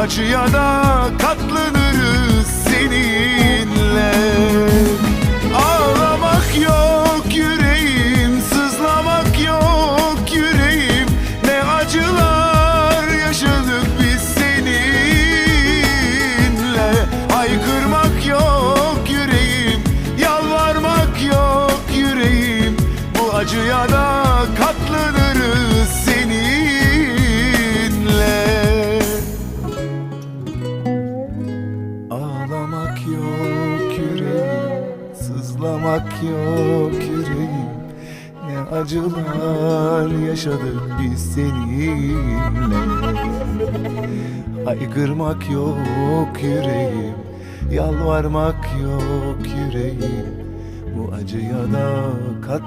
acıya da katlanırız seninle. Ağlamak yok yüreğim Sızlamak yok yüreğim. Ne acılar yaşadık biz seninle. Haykırmak yok yüreğim Yalvarmak yok yüreğim. Bu acıya da katlanırız yok yüreğim. Sızlamak yok yüreğim. Ne acılar yaşadık biz seninle. Haykırmak yok yüreğim. Yalvarmak yok yüreğim. Bu acıya da kat